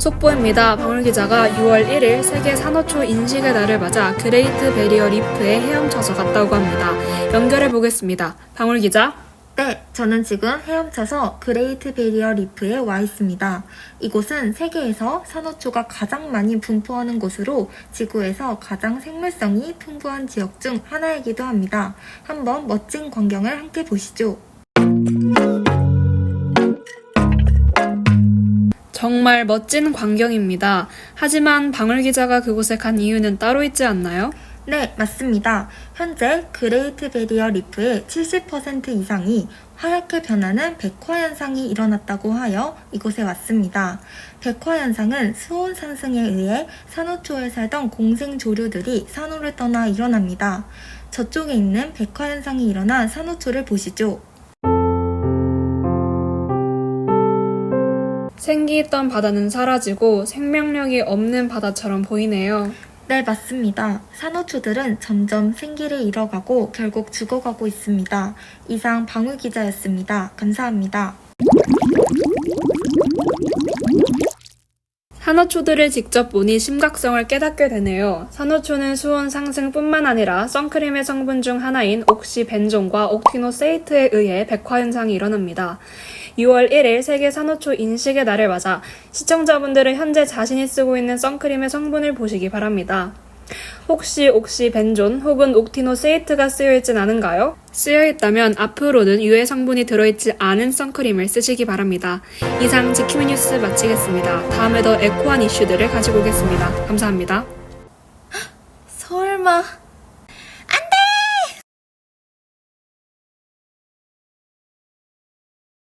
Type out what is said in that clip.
속보입니다. 방울 기자가 6월 1일 세계 산호초 인식의 날을 맞아 그레이트 베리어 리프에 헤엄쳐서 갔다고 합니다. 연결해 보겠습니다. 방울 기자. 네, 저는 지금 헤엄쳐서 그레이트 베리어 리프에 와 있습니다. 이곳은 세계에서 산호초가 가장 많이 분포하는 곳으로 지구에서 가장 생물성이 풍부한 지역 중 하나이기도 합니다. 한번 멋진 광경을 함께 보시죠. 정말 멋진 광경입니다. 하지만 방울 기자가 그곳에 간 이유는 따로 있지 않나요? 네, 맞습니다. 현재 그레이트 베리어 리프의 70% 이상이 하얗게 변하는 백화 현상이 일어났다고 하여 이곳에 왔습니다. 백화 현상은 수온 상승에 의해 산호초에 살던 공생 조류들이 산호를 떠나 일어납니다. 저쪽에 있는 백화 현상이 일어난 산호초를 보시죠. 생기 있던 바다는 사라지고 생명력이 없는 바다처럼 보이네요. 네, 맞습니다. 산호초들은 점점 생기를 잃어가고 결국 죽어가고 있습니다. 이상 방울 기자였습니다. 감사합니다. 산호초들을 직접 보니 심각성을 깨닫게 되네요. 산호초는 수온 상승뿐만 아니라 선크림의 성분 중 하나인 옥시벤존과 옥티노세이트에 의해 백화 현상이 일어납니다. 6월 1일 세계 산호초 인식의 날을 맞아 시청자분들은 현재 자신이 쓰고 있는 선크림의 성분을 보시기 바랍니다. 혹시 옥시벤존 혹은 옥티노세이트가 쓰여 있진 않은가요? 쓰여 있다면 앞으로는 유해 성분이 들어있지 않은 선크림을 쓰시기 바랍니다. 이상 지킴이 뉴스 마치겠습니다. 다음에 더 에코한 이슈들을 가지고 오겠습니다. 감사합니다. 설마